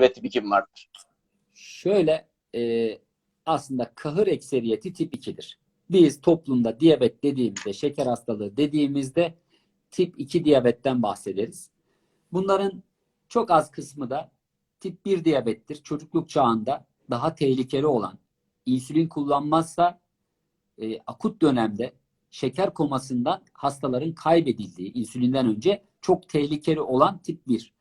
1 ve tip 2 mi vardır? Şöyle e, aslında kahır ekseriyeti tip 2'dir. Biz toplumda diyabet dediğimizde, şeker hastalığı dediğimizde tip 2 diyabetten bahsederiz. Bunların çok az kısmı da tip 1 diyabettir. Çocukluk çağında daha tehlikeli olan, insülin kullanmazsa e, akut dönemde şeker komasından hastaların kaybedildiği, insülinden önce çok tehlikeli olan tip 1.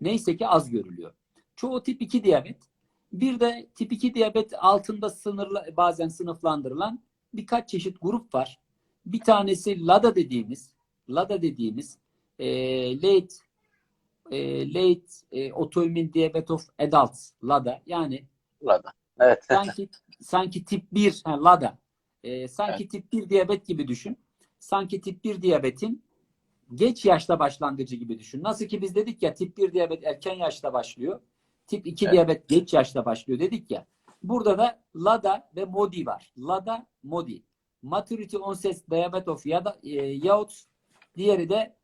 Neyse ki az görülüyor. Çoğu tip 2 diyabet. Bir de tip 2 diyabet altında sınırlı bazen sınıflandırılan birkaç çeşit grup var. Bir tanesi LADA dediğimiz, LADA dediğimiz e, late e, late e, autoimmune diabetes of adults LADA yani Burada. Evet. sanki sanki tip 1 ha, LADA e, sanki tip 1 diyabet gibi düşün. Sanki tip 1 diyabetin geç yaşta başlangıcı gibi düşün. Nasıl ki biz dedik ya tip 1 diyabet erken yaşta başlıyor. Tip 2 Evet. diyabet geç yaşta başlıyor dedik ya. Burada da LADA ve MODI var. LADA, MODI. Maturity Onset Diabetes of ya da, e, yahut diğeri de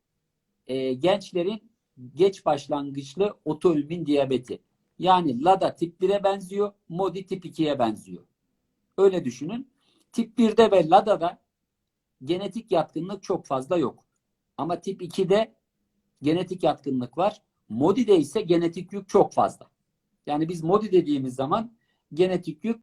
e, gençlerin geç başlangıçlı otoimmün diyabeti. Yani LADA tip 1'e benziyor, MODI tip 2'ye benziyor. Öyle düşünün. Tip 1'de ve LADA'da genetik yatkınlık çok fazla yok. Ama tip 2'de genetik yatkınlık var. MODI'de ise genetik yük çok fazla. Yani biz MODI dediğimiz zaman genetik yük